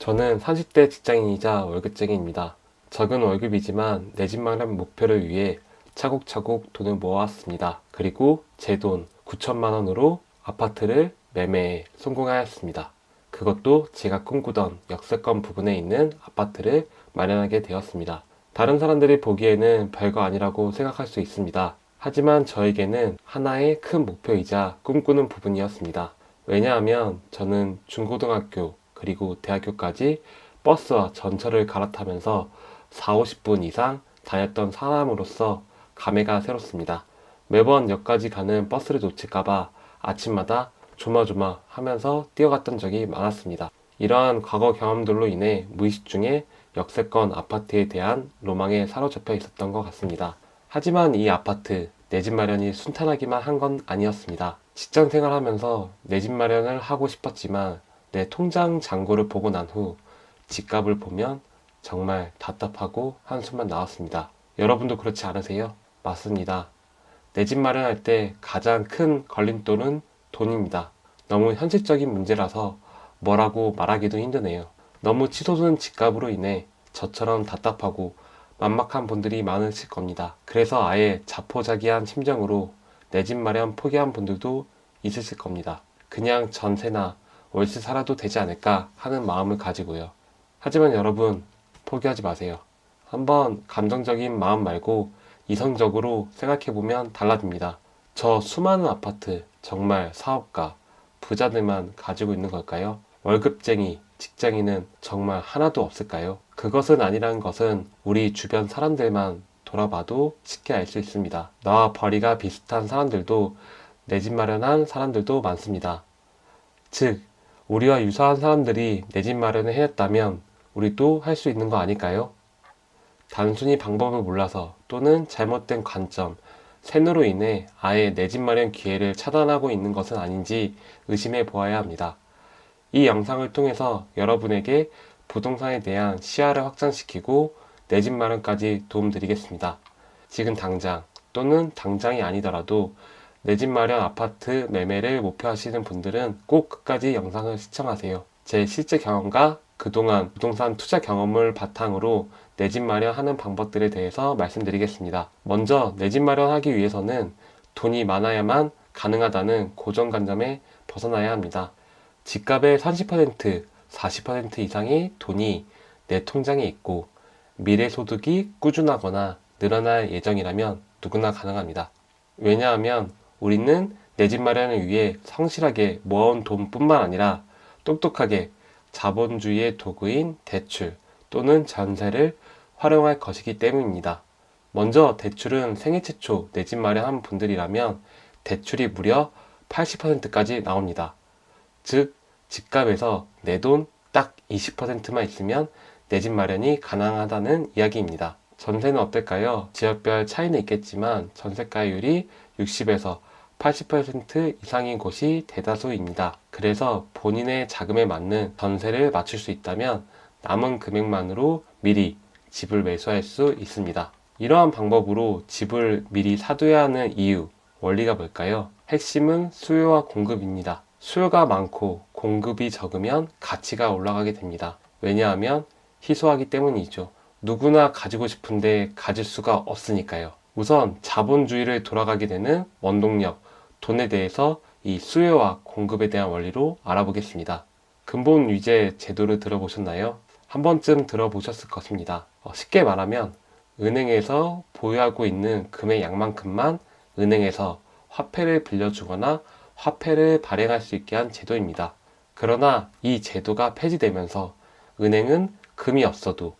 저는 30대 직장인이자 월급쟁이입니다. 적은 월급이지만 내 집 마련 목표를 위해 차곡차곡 돈을 모아왔습니다. 그리고 제 돈 9천만 원으로 아파트를 매매에 성공하였습니다. 그것도 제가 꿈꾸던 역세권 부근에 있는 아파트를 마련하게 되었습니다. 다른 사람들이 보기에는 별거 아니라고 생각할 수 있습니다. 하지만 저에게는 하나의 큰 목표이자 꿈꾸는 부분이었습니다. 왜냐하면 저는 중고등학교 그리고 대학교까지 버스와 전철을 갈아타면서 4, 50분 이상 다녔던 사람으로서 감회가 새롭습니다. 매번 역까지 가는 버스를 놓칠까봐 아침마다 조마조마 하면서 뛰어갔던 적이 많았습니다. 이러한 과거 경험들로 인해 무의식 중에 역세권 아파트에 대한 로망에 사로잡혀 있었던 것 같습니다. 하지만 이 아파트, 내 집 마련이 순탄하기만 한 건 아니었습니다. 직장 생활하면서 내 집 마련을 하고 싶었지만 내 통장 잔고를 보고 난 후 집값을 보면 정말 답답하고 한숨만 나왔습니다. 여러분도 그렇지 않으세요? 맞습니다. 내 집 마련할 때 가장 큰 걸림돌은 돈입니다. 너무 현실적인 문제라서 뭐라고 말하기도 힘드네요. 너무 치솟은 집값으로 인해 저처럼 답답하고 만막한 분들이 많으실 겁니다. 그래서 아예 자포자기한 심정으로 내 집 마련 포기한 분들도 있으실 겁니다. 그냥 전세나 월세 살아도 되지 않을까 하는 마음을 가지고요. 하지만 여러분, 포기하지 마세요. 한번 감정적인 마음 말고 이성적으로 생각해보면 달라집니다. 저 수많은 아파트, 정말 사업가, 부자들만 가지고 있는 걸까요? 월급쟁이, 직장인은 정말 하나도 없을까요? 그것은 아니라는 것은 우리 주변 사람들만 돌아봐도 쉽게 알 수 있습니다. 나와 벌이가 비슷한 사람들도 내 집 마련한 사람들도 많습니다. 즉, 우리와 유사한 사람들이 내 집 마련을 해냈다면 우리도 할 수 있는 거 아닐까요? 단순히 방법을 몰라서 또는 잘못된 관점, 세뇌로 인해 아예 내 집 마련 기회를 차단하고 있는 것은 아닌지 의심해 보아야 합니다. 이 영상을 통해서 여러분에게 부동산에 대한 시야를 확장시키고 내 집 마련까지 도움드리겠습니다. 지금 당장 또는 당장이 아니더라도 내 집 마련 아파트 매매를 목표하시는 분들은 꼭 끝까지 영상을 시청하세요. 제 실제 경험과 그동안 부동산 투자 경험을 바탕으로 내 집 마련하는 방법들에 대해서 말씀드리겠습니다. 먼저 내 집 마련하기 위해서는 돈이 많아야만 가능하다는 고정관념에 벗어나야 합니다. 집값의 30%, 40% 이상의 돈이 내 통장에 있고 미래 소득이 꾸준하거나 늘어날 예정이라면 누구나 가능합니다. 왜냐하면 우리는 내 집 마련을 위해 성실하게 모아온 돈뿐만 아니라 똑똑하게 자본주의의 도구인 대출 또는 전세를 활용할 것이기 때문입니다. 먼저 대출은 생애 최초 내 집 마련한 분들이라면 대출이 무려 80%까지 나옵니다. 즉, 집값에서 내 돈 딱 20%만 있으면 내 집 마련이 가능하다는 이야기입니다. 전세는 어떨까요? 지역별 차이는 있겠지만 전세가율이 60에서 80% 이상인 곳이 대다수입니다. 그래서 본인의 자금에 맞는 전세를 맞출 수 있다면 남은 금액만으로 미리 집을 매수할 수 있습니다. 이러한 방법으로 집을 미리 사둬야 하는 이유, 원리가 뭘까요? 핵심은 수요와 공급입니다. 수요가 많고 공급이 적으면 가치가 올라가게 됩니다. 왜냐하면 희소하기 때문이죠. 누구나 가지고 싶은데 가질 수가 없으니까요. 우선 자본주의를 돌아가게 되는 원동력, 돈에 대해서 이 수요와 공급에 대한 원리로 알아보겠습니다. 근본 위제 제도를 들어보셨나요? 한 번쯤 들어보셨을 것입니다. 어, 쉽게 말하면 은행에서 보유하고 있는 금의 양만큼만 은행에서 화폐를 빌려주거나 화폐를 발행할 수 있게 한 제도입니다. 그러나 이 제도가 폐지되면서 은행은 금이 없어도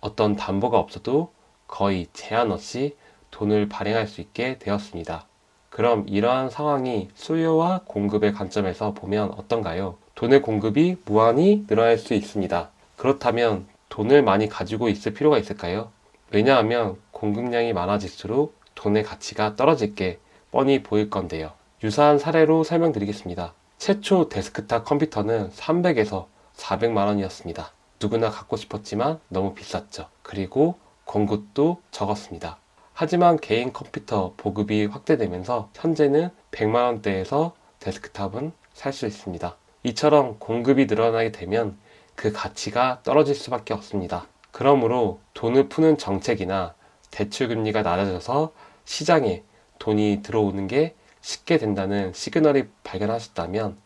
어떤 담보가 없어도 거의 제한 없이 돈을 발행할 수 있게 되었습니다. 그럼 이러한 상황이 수요와 공급의 관점에서 보면 어떤가요? 돈의 공급이 무한히 늘어날 수 있습니다. 그렇다면 돈을 많이 가지고 있을 필요가 있을까요? 왜냐하면 공급량이 많아질수록 돈의 가치가 떨어질 게 뻔히 보일 건데요. 유사한 사례로 설명드리겠습니다. 최초 데스크탑 컴퓨터는 300에서 400만 원이었습니다. 누구나 갖고 싶었지만 너무 비쌌죠. 그리고 공급도 적었습니다. 하지만 개인 컴퓨터 보급이 확대되면서 현재는 100만 원대에서 데스크탑은 살 수 있습니다. 이처럼 공급이 늘어나게 되면 그 가치가 떨어질 수밖에 없습니다. 그러므로 돈을 푸는 정책이나 대출 금리가 낮아져서 시장에 돈이 들어오는 게 쉽게 된다는 시그널이 발견하셨다면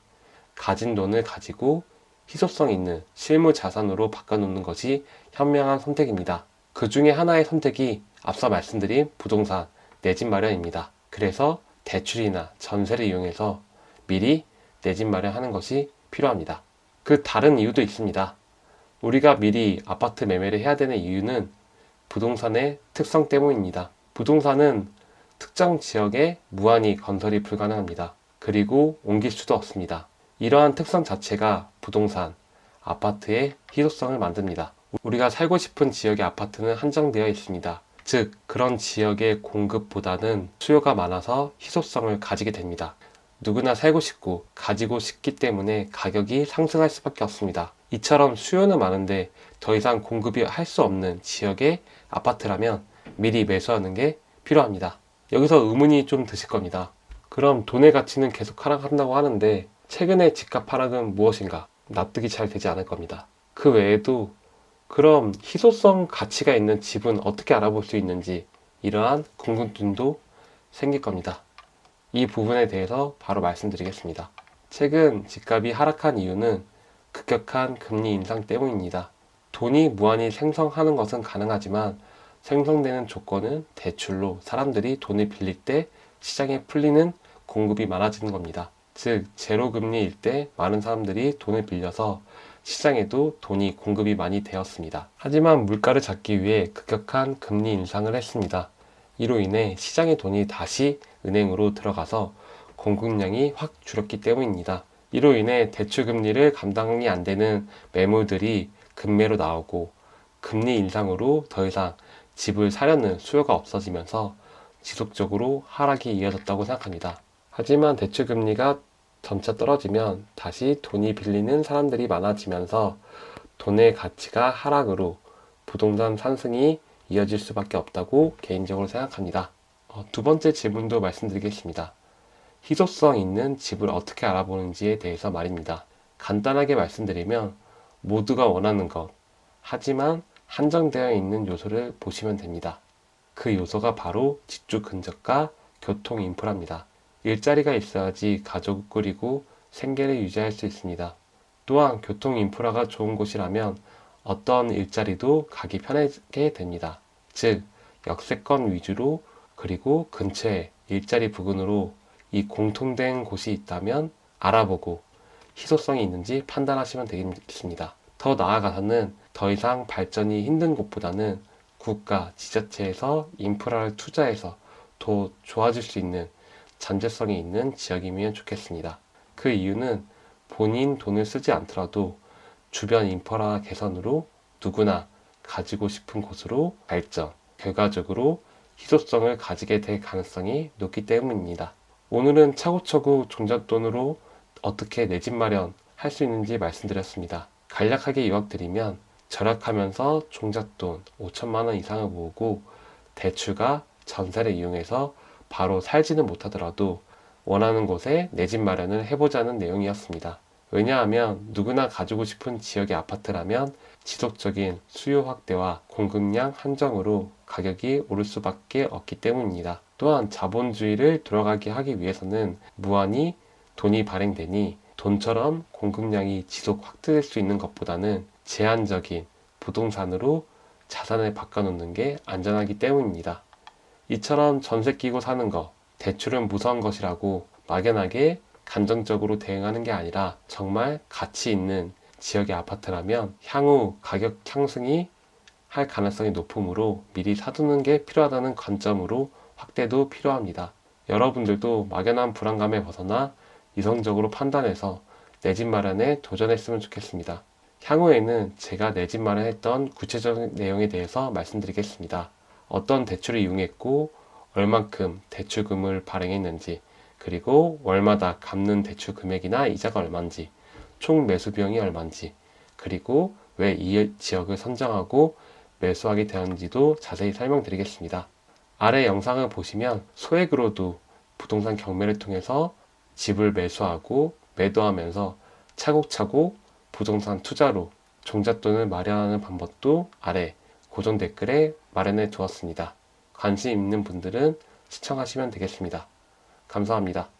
가진 돈을 가지고 희소성 있는 실물 자산으로 바꿔놓는 것이 현명한 선택입니다. 그 중에 하나의 선택이 앞서 말씀드린 부동산, 내 집 마련입니다. 그래서 대출이나 전세를 이용해서 미리 내 집 마련하는 것이 필요합니다. 그 다른 이유도 있습니다. 우리가 미리 아파트 매매를 해야 되는 이유는 부동산의 특성 때문입니다. 부동산은 특정 지역에 무한히 건설이 불가능합니다. 그리고 옮길 수도 없습니다. 이러한 특성 자체가 부동산, 아파트의 희소성을 만듭니다. 우리가 살고 싶은 지역의 아파트는 한정되어 있습니다. 즉, 그런 지역의 공급보다는 수요가 많아서 희소성을 가지게 됩니다. 누구나 살고 싶고 가지고 싶기 때문에 가격이 상승할 수밖에 없습니다. 이처럼 수요는 많은데 더 이상 공급이 할 수 없는 지역의 아파트라면 미리 매수하는 게 필요합니다. 여기서 의문이 좀 드실 겁니다. 그럼 돈의 가치는 계속 하락한다고 하는데 최근의 집값 하락은 무엇인가? 납득이 잘 되지 않을 겁니다. 그 외에도 그럼 희소성 가치가 있는 집은 어떻게 알아볼 수 있는지 이러한 궁금증도 생길 겁니다. 이 부분에 대해서 바로 말씀드리겠습니다. 최근 집값이 하락한 이유는 급격한 금리 인상 때문입니다. 돈이 무한히 생성하는 것은 가능하지만 생성되는 조건은 대출로 사람들이 돈을 빌릴 때 시장에 풀리는 공급이 많아지는 겁니다. 즉, 제로 금리일 때 많은 사람들이 돈을 빌려서 시장에도 돈이 공급이 많이 되었습니다. 하지만 물가를 잡기 위해 급격한 금리 인상을 했습니다. 이로 인해 시장의 돈이 다시 은행으로 들어가서 공급량이 확 줄었기 때문입니다. 이로 인해 대출 금리를 감당이 안 되는 매물들이 급매로 나오고 금리 인상으로 더 이상 집을 사려는 수요가 없어지면서 지속적으로 하락이 이어졌다고 생각합니다. 하지만 대출 금리가 점차 떨어지면 다시 돈이 빌리는 사람들이 많아지면서 돈의 가치가 하락으로 부동산 상승이 이어질 수밖에 없다고 개인적으로 생각합니다. 어, 두 번째 질문도 말씀드리겠습니다. 희소성 있는 집을 어떻게 알아보는지에 대해서 말입니다. 간단하게 말씀드리면 모두가 원하는 것, 하지만 한정되어 있는 요소를 보시면 됩니다. 그 요소가 바로 집주 근접과 교통 인프라입니다. 일자리가 있어야지 가족을 꾸리고 생계를 유지할 수 있습니다. 또한 교통 인프라가 좋은 곳이라면 어떤 일자리도 가기 편하게 됩니다. 즉, 역세권 위주로 그리고 근처에 일자리 부근으로 이 공통된 곳이 있다면 알아보고 희소성이 있는지 판단하시면 되겠습니다. 더 나아가서는 더 이상 발전이 힘든 곳보다는 국가, 지자체에서 인프라를 투자해서 더 좋아질 수 있는 잠재성이 있는 지역이면 좋겠습니다. 그 이유는 본인 돈을 쓰지 않더라도 주변 인프라 개선으로 누구나 가지고 싶은 곳으로 발전, 결과적으로 희소성을 가지게 될 가능성이 높기 때문입니다. 오늘은 차곡차곡 종잣돈으로 어떻게 내 집 마련 할 수 있는지 말씀드렸습니다. 간략하게 요약드리면 절약하면서 종잣돈 5천만 원 이상을 모으고 대출과 전세를 이용해서 바로 살지는 못하더라도 원하는 곳에 내 집 마련을 해보자는 내용이었습니다. 왜냐하면 누구나 가지고 싶은 지역의 아파트라면 지속적인 수요 확대와 공급량 한정으로 가격이 오를 수밖에 없기 때문입니다. 또한 자본주의를 돌아가게 하기 위해서는 무한히 돈이 발행되니 돈처럼 공급량이 지속 확대될 수 있는 것보다는 제한적인 부동산으로 자산을 바꿔놓는 게 안전하기 때문입니다. 이처럼 전세 끼고 사는 것, 대출은 무서운 것이라고 막연하게 감정적으로 대응하는 게 아니라 정말 가치 있는 지역의 아파트라면 향후 가격 향승이 할 가능성이 높으므로 미리 사두는 게 필요하다는 관점으로 확대도 필요합니다. 여러분들도 막연한 불안감에 벗어나 이성적으로 판단해서 내 집 마련에 도전했으면 좋겠습니다. 향후에는 제가 내 집 마련했던 구체적인 내용에 대해서 말씀드리겠습니다. 어떤 대출을 이용했고 얼만큼 대출금을 발행했는지 그리고 월마다 갚는 대출 금액이나 이자가 얼마인지 총 매수 비용이 얼마인지 그리고 왜 이 지역을 선정하고 매수하게 되었는지도 자세히 설명드리겠습니다. 아래 영상을 보시면 소액으로도 부동산 경매를 통해서 집을 매수하고 매도하면서 차곡차곡 부동산 투자로 종잣돈을 마련하는 방법도 아래 고정 댓글에 마련해 두었습니다. 관심 있는 분들은 시청하시면 되겠습니다. 감사합니다.